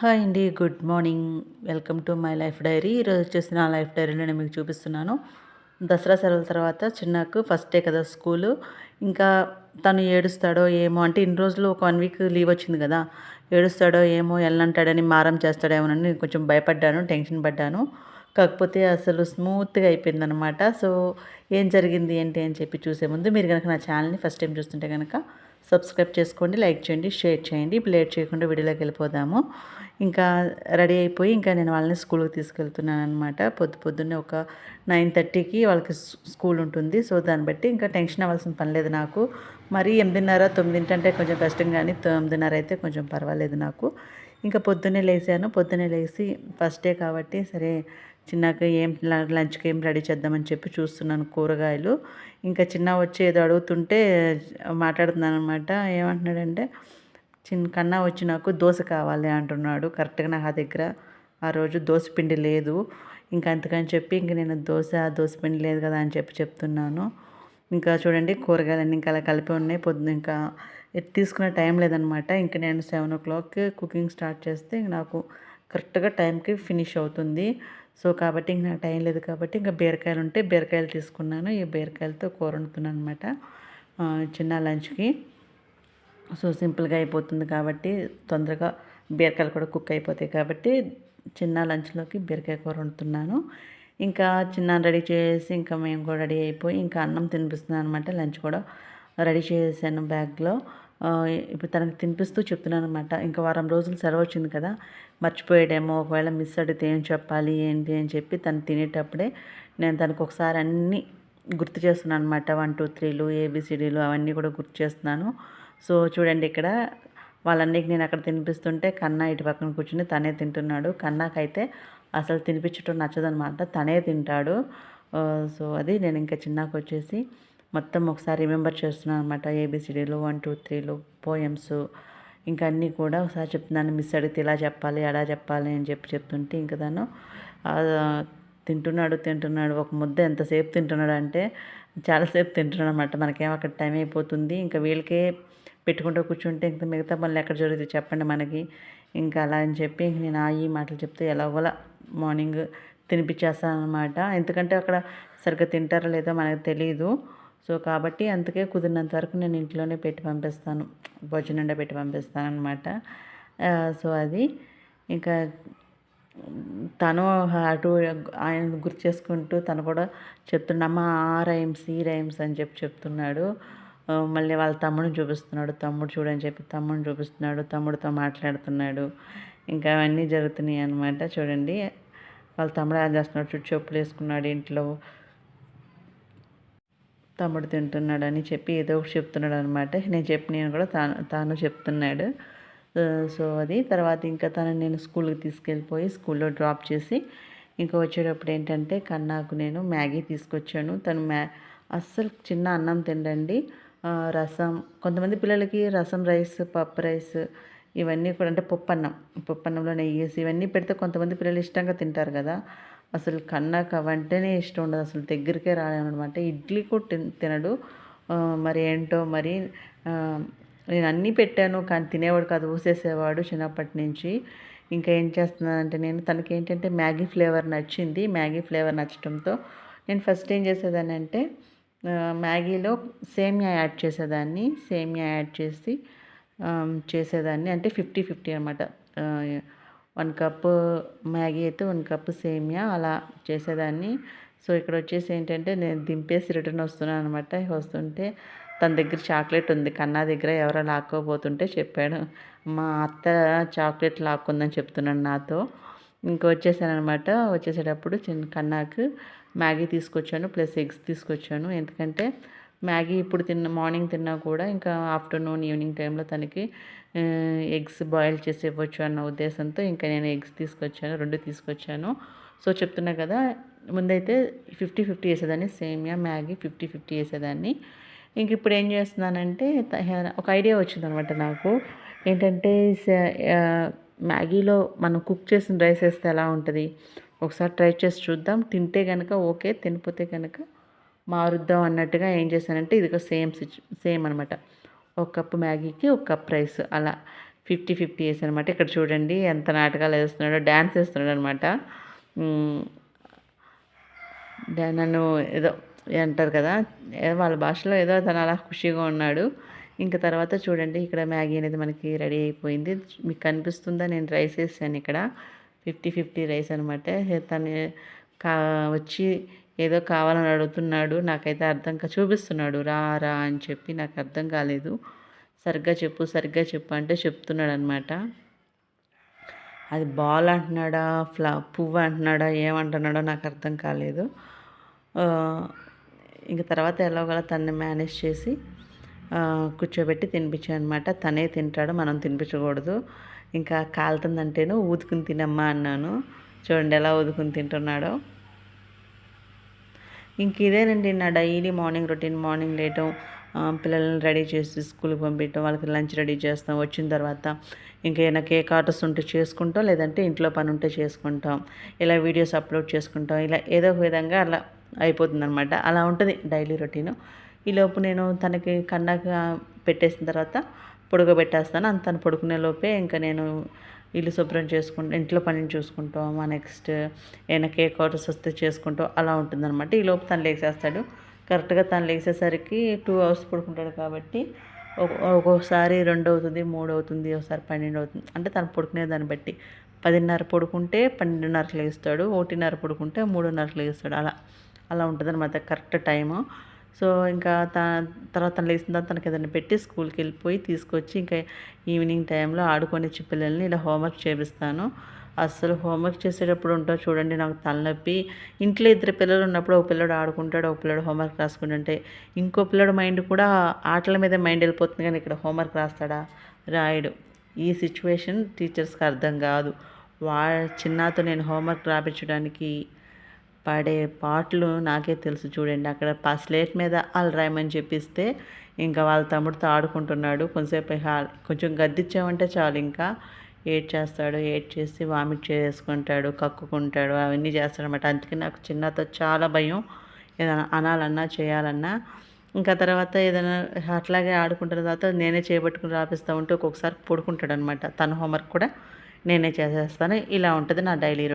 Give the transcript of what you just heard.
Hi అండి good morning. Welcome to my life diary. ఈరోజు వచ్చేసి నా లైఫ్ డైరీలో నేను మీకు చూపిస్తున్నాను. దసరా సెలవుల తర్వాత చిన్నకు ఫస్ట్ డే కదా స్కూలు. ఇంకా తను ఏడుస్తాడో ఏమో అంటే ఇన్ని రోజులు ఒక వన్ వీక్ లీవ్ వచ్చింది కదా. ఏడుస్తాడో ఏమో వెళ్ళంటాడని మారం చేస్తాడేమోనని కొంచెం భయపడ్డాను టెన్షన్ పడ్డాను. కాకపోతే అసలు స్మూత్గా అయిపోయిందనమాట సో ఏం జరిగింది ఏంటి అని చెప్పి చూసే ముందు మీరు కనుక నా ఛానల్ని ఫస్ట్ టైం చూస్తుంటే కనుక సబ్స్క్రైబ్ చేసుకోండి లైక్ చేయండి షేర్ చేయండి. ఇప్పుడు లేట్ చేయకుండా వీడియోలోకి వెళ్ళిపోదాము. ఇంకా రెడీ అయిపోయి ఇంకా నేను వాళ్ళని స్కూల్కి తీసుకెళ్తున్నాను అనమాట పొద్దు పొద్దున్నే ఒక నైన్ థర్టీకి వాళ్ళకి స్కూల్ ఉంటుంది. సో దాన్ని బట్టి ఇంకా టెన్షన్ అవ్వాల్సిన పని లేదు నాకు. మరి ఎనిమిదిన్నర తొమ్మిదింటి అంటే కొంచెం కష్టం కానీ తొమ్మిదిన్నర అయితే కొంచెం పర్వాలేదు నాకు. ఇంకా పొద్దున్నే లేసాను. పొద్దున్నే లేచి ఫస్ట్ డే కాబట్టి సరే చిన్నగా ఏం లంచ్కి ఏం రెడీ చేద్దామని చెప్పి చూస్తున్నాను కూరగాయలు. ఇంకా చిన్న వచ్చి ఏదో అడుగుతుంటే మాట్లాడుతున్నాను అనమాట ఏమంటున్నాడంటే చిన్న కన్నా వచ్చి నాకు దోశ కావాలి అంటున్నాడు. కరెక్ట్గా నాకు దగ్గర ఆ రోజు దోశ పిండి లేదు. ఇంకా అందుకని చెప్పి ఇంక నేను దోశ దోశ పిండి లేదు కదా అని చెప్పి చెప్తున్నాను. ఇంకా చూడండి కూరగాయలన్నీ ఇంకా అలా కలిపి ఉన్నాయి. పొద్దున్న ఇంకా తీసుకునే టైం లేదనమాట. ఇంకా నేను seven o'clock cooking start చేస్తే నాకు కరెక్ట్గా టైంకి ఫినిష్ అవుతుంది. సో కాబట్టి ఇంక నాకు టైం లేదు కాబట్టి ఇంకా బీరకాయలు ఉంటే బీరకాయలు తీసుకున్నాను. ఈ బీరకాయలతో కూర వండుతున్నాను అనమాట చిన్న లంచ్కి. సో సింపుల్గా అయిపోతుంది కాబట్టి తొందరగా బీరకాయలు కూడా కుక్ అయిపోతాయి కాబట్టి చిన్న లంచ్లోకి బీరకాయ కూర వండుతున్నాను. ఇంకా చిన్న రెడీ చేసి ఇంకా మేము కూడా రెడీ అయిపోయి ఇంకా అన్నం తినిపిస్తున్నాను అనమాట లంచ్ కూడా రెడీ చేశాను బ్యాగ్లో. ఇప్పుడు తనకు తినిపిస్తూ చెప్తున్నాను అనమాట ఇంకా వారం రోజులు సెలవు వచ్చింది కదా మర్చిపోయాడేమో ఒకవేళ మిస్ అడిగితే ఏం చెప్పాలి ఏంటి అని చెప్పి తను తినేటప్పుడే నేను తనకు ఒకసారి అన్నీ గుర్తు చేస్తున్నాను అనమాట వన్ టూ త్రీలు ఏబిసిడీలు అవన్నీ కూడా గుర్తు చేస్తున్నాను. సో చూడండి ఇక్కడ వాళ్ళన్నికి నేను అక్కడ తినిపిస్తుంటే కన్నా ఇటు పక్కన కూర్చుని తనే తింటున్నాడు. కన్నాకైతే అసలు తినిపించడం నచ్చదనమాట. తనే తింటాడు. సో అది నేను ఇంకా చిన్నాకు వచ్చేసి మొత్తం ఒకసారి రిమెంబర్ చేస్తున్నాను అనమాట ఏబిసిడీలు వన్ టూ త్రీలు పోయమ్స్ ఇంకా అన్నీ కూడా ఒకసారి చెప్తున్నాను. మిస్ అడిగితే ఇలా చెప్పాలి అలా చెప్పాలి అని చెప్పి చెప్తుంటే ఇంకా తను తింటున్నాడు తింటున్నాడు. ఒక ముద్ద ఎంతసేపు తింటున్నాడు అంటే చాలాసేపు తింటున్నాడు అనమాట మనకేం అక్కడ టైం అయిపోతుంది. ఇంకా వీళ్ళకే పెట్టుకుంటూ కూర్చుంటే ఇంకా మిగతా పనులు ఎక్కడ జరుగుతుంది చెప్పండి మనకి. ఇంకా అలా అని చెప్పి ఇంక నేను ఆ ఈ మాటలు చెప్తే ఎలాగోలా మార్నింగ్ తినిపించేస్తాను అనమాట ఎందుకంటే అక్కడ సరిగ్గా తింటారో లేదో మనకు తెలియదు సో కాబట్టి అందుకే కుదిరినంత వరకు నేను ఇంట్లోనే పెట్టి పంపిస్తాను. భోజనం పెట్టి పంపిస్తాను అనమాట సో అది. ఇంకా తను అటు ఆయన గుర్తు చేసుకుంటూ తను కూడా చెప్తున్నామ్మా ఆ రైమ్స్ ఈ రైమ్స్ అని చెప్పి చెప్తున్నాడు. మళ్ళీ వాళ్ళ తమ్ముడిని చూపిస్తున్నాడు తమ్ముడు చూడని చెప్పి తమ్ముడిని చూపిస్తున్నాడు తమ్ముడితో మాట్లాడుతున్నాడు. ఇంకా అవన్నీ జరుగుతున్నాయి అనమాట చూడండి. వాళ్ళ తమ్ముడు ఏం చేస్తున్నాడు? చుట్టూ చెప్పులు వేసుకున్నాడు ఇంట్లో. తమ్ముడు తింటున్నాడు అని చెప్పి ఏదో ఒకటి చెప్తున్నాడు అనమాట నేను చెప్పి నేను కూడా తాను తాను చెప్తున్నాడు. సో అది. తర్వాత ఇంకా తను నేను స్కూల్కి తీసుకెళ్ళిపోయి స్కూల్లో డ్రాప్ చేసి ఇంకా వచ్చేటప్పుడు ఏంటంటే కన్నాకు నేను మ్యాగీ తీసుకొచ్చాను. తను మ్యా అస్సలు చిన్న అన్నం తిండండి రసం. కొంతమంది పిల్లలకి రసం రైస్ పప్పు రైస్ ఇవన్నీ కూడా అంటే పప్పన్నం. పప్పన్నంలో నెయ్యి వేసి ఇవన్నీ పెడితే కొంతమంది పిల్లలు ఇష్టంగా తింటారు కదా. అసలు కన్నాక వంటనే ఇష్టం ఉండదు. అసలు దగ్గరికే రాలేమన్నమాట ఇడ్లీ కూడా తినడు. మరి ఏంటో మరి నేను అన్నీ పెట్టాను కానీ తినేవాడు కాదు. ఊసేసేవాడు చిన్నప్పటి నుంచి. ఇంకా ఏం చేస్తున్నానంటే నేను తనకి ఏంటంటే మ్యాగీ ఫ్లేవర్ నచ్చింది. మ్యాగీ ఫ్లేవర్ నచ్చడంతో నేను ఫస్ట్ ఏం చేసేదాన్ని అంటే మ్యాగీలో సేమియా యాడ్ చేసేదాన్ని సేమియా యాడ్ చేసి చేసేదాన్ని. అంటే ఫిఫ్టీ ఫిఫ్టీ అనమాట. వన్ కప్ మ్యాగీ అయితే వన్ కప్ సేమియా అలా చేసేదాన్ని. సో ఇక్కడ వచ్చేసి ఏంటంటే నేను దింపేసి రిటర్న్ వస్తున్నాను అనమాట. వస్తుంటే తన దగ్గర చాక్లెట్ ఉంది. కన్నా దగ్గర ఎవరో లాక్కోపోతుంటే చెప్పాడు మా అత్త చాక్లెట్ లాక్కుందని చెప్తున్నాడు నాతో. ఇంక వచ్చేసానమాట వచ్చేసేటప్పుడు చిన్న కన్నాకు మ్యాగీ తీసుకొచ్చాను ప్లస్ ఎగ్స్ తీసుకొచ్చాను. ఎందుకంటే మ్యాగీ ఇప్పుడు తిన్న మార్నింగ్ తిన్నా కూడా ఇంకా ఆఫ్టర్నూన్ ఈవినింగ్ టైంలో తనకి ఎగ్స్ బాయిల్ చేసి ఇవ్వచ్చు అన్న ఉద్దేశంతో ఇంకా నేను ఎగ్స్ తీసుకొచ్చాను రెండు తీసుకొచ్చాను. సో చెప్తున్నా కదా ముందైతే ఫిఫ్టీ ఫిఫ్టీ వేసేదాన్ని సేమియా మ్యాగీ ఫిఫ్టీ ఫిఫ్టీ వేసేదాన్ని ఇంక ఇప్పుడు ఏం చేస్తున్నానంటే ఒక ఐడియా వచ్చిందనమాట నాకు. ఏంటంటే మ్యాగీలో మనం కుక్ చేసిన రైస్ వేస్తే ఎలా ఉంటుంది? ఒకసారి ట్రై చేసి చూద్దాం. తింటే కనుక ఓకే తినిపోతే కనుక మారుద్దాం అన్నట్టుగా ఏం చేశానంటే ఇది ఒక సేమ్ సిచ్ సేమ్ అనమాట ఒక కప్పు మ్యాగీకి ఒక కప్ రైస్ అలా ఫిఫ్టీ ఫిఫ్టీ వేసి అనమాట ఇక్కడ చూడండి ఎంత నాటకాలు వేస్తున్నాడో డ్యాన్స్ వేస్తున్నాడు అనమాట నన్ను ఏదో అంటారు కదా ఏదో వాళ్ళ భాషలో ఏదో తను అలా ఖుషిగా ఉన్నాడు. ఇంకా తర్వాత చూడండి ఇక్కడ మ్యాగీ అనేది మనకి రెడీ అయిపోయింది. మీకు కనిపిస్తుందా? నేను రైస్ వేసాను ఇక్కడ. ఫిఫ్టీ ఫిఫ్టీ రైస్ అనమాట తను కా వచ్చి ఏదో కావాలని అడుగుతున్నాడు. నాకైతే అర్థం కా చూపిస్తున్నాడు. రా రా అని చెప్పి నాకు అర్థం కాలేదు. సరిగ్గా చెప్పు సరిగ్గా చెప్పు అంటే చెప్తున్నాడు అనమాట అది బాల్ అంటున్నాడా? ఫ్లా పువ్వు అంటున్నాడా? ఏమంటున్నాడో నాకు అర్థం కాలేదు. ఇంక తర్వాత ఎలాగోలా తన్ని మేనేజ్ చేసి కూర్చోబెట్టి తినిపించాను అనమాట తనే తింటాడు మనం తినిపించకూడదు. ఇంకా కాలుతుందంటేను ఊదుకుని తినమ్మా అన్నాను. చూడండి ఎలా ఊదుకుని తింటున్నాడో. ఇంక ఇదేనండి నా డైలీ మార్నింగ్ రొటీన్. మార్నింగ్ లేయటం పిల్లల్ని రెడీ చేసి స్కూల్కి పంపించడం వాళ్ళకి లంచ్ రెడీ చేస్తాం వచ్చిన తర్వాత ఇంకా ఏమైనా కేక్ ఆర్డర్స్ ఉంటే చేసుకుంటాం లేదంటే ఇంట్లో పని ఉంటే చేసుకుంటాం. ఇలా వీడియోస్ అప్లోడ్ చేసుకుంటాం ఇలా ఏదో ఒక విధంగా అలా అయిపోతుంది అనమాట అలా ఉంటుంది డైలీ రొటీను. ఈలోపు నేను తనకి కన్నాక పెట్టేసిన తర్వాత పొడుగబెట్టేస్తాను. అంత తను పడుకునే లోపే ఇంకా నేను ఇల్లు శుభ్రం చేసుకుంటూ ఇంట్లో పనిని చూసుకుంటాం మా నెక్స్ట్ ఏమైనా కేక్ ఆర్డర్స్ వస్తే చేసుకుంటాం అలా ఉంటుందన్నమాట. ఈ లోపు తను లేచేస్తాడు. కరెక్ట్గా తను లేచేసరికి టూ అవర్స్ పడుకుంటాడు కాబట్టి ఒక్కొక్కసారి రెండు అవుతుంది మూడు అవుతుంది ఒకసారి పన్నెండు అవుతుంది. అంటే తను పడుకునే దాన్ని బట్టి పదిన్నర పడుకుంటే పన్నెండున్నరకు లేస్తాడు ఒకటిన్నర పడుకుంటే మూడున్నరకు లేస్తాడు. అలా అలా ఉంటుంది అనమాట కరెక్ట్ టైము. సో ఇంకా తర్వాత తను లేచిన తర్వాత తనకి ఏదైనా పెట్టి స్కూల్కి వెళ్ళిపోయి తీసుకొచ్చి ఇంకా ఈవినింగ్ టైంలో ఆడుకొనిచ్చి పిల్లల్ని ఇలా హోంవర్క్ చేపిస్తాను. అస్సలు హోంవర్క్ చేసేటప్పుడు ఉంటా చూడండి నాకు తలనొప్పి. ఇంట్లో ఇద్దరు పిల్లలు ఉన్నప్పుడు ఒక పిల్లడు ఆడుకుంటాడు ఒక పిల్లడు హోంవర్క్ రాసుకుంటుంటే ఇంకో పిల్లడు మైండ్ కూడా ఆటల మీద మైండ్ వెళ్ళిపోతుంది కానీ ఇక్కడ హోంవర్క్ రాస్తాడా? రాయడు. ఈ సిచ్యువేషన్ టీచర్స్కి అర్థం కాదు. వా చిన్నతో నేను హోంవర్క్ రాపించడానికి పాడే పాటలు నాకే తెలుసు చూడండి. అక్కడ స్లేట్ మీద వాళ్ళు రాయమని చెప్పిస్తే ఇంకా వాళ్ళ తమ్ముడితో ఆడుకుంటున్నాడు. కొంచెంసేపు కొంచెం గద్దిచ్చామంటే చాలు ఇంకా. ఏడ్ చేస్తాడు ఏడ్ చేసి వామిట్ చేసుకుంటాడు కక్కుకుంటాడు అవన్నీ చేస్తాడనమాట అందుకే నాకు చిన్నతో చాలా భయం. ఏదైనా అనాలన్నా చేయాలన్నా. ఇంకా తర్వాత ఏదైనా అట్లాగే ఆడుకుంటున్న తర్వాత నేనే చేపట్టుకుని రాపిస్తూ ఉంటే ఒక్కొక్కసారి పడుకుంటాడు అనమాట తన హోంవర్క్ కూడా నేనే చేసేస్తాను. ఇలా ఉంటుంది నా డైలీ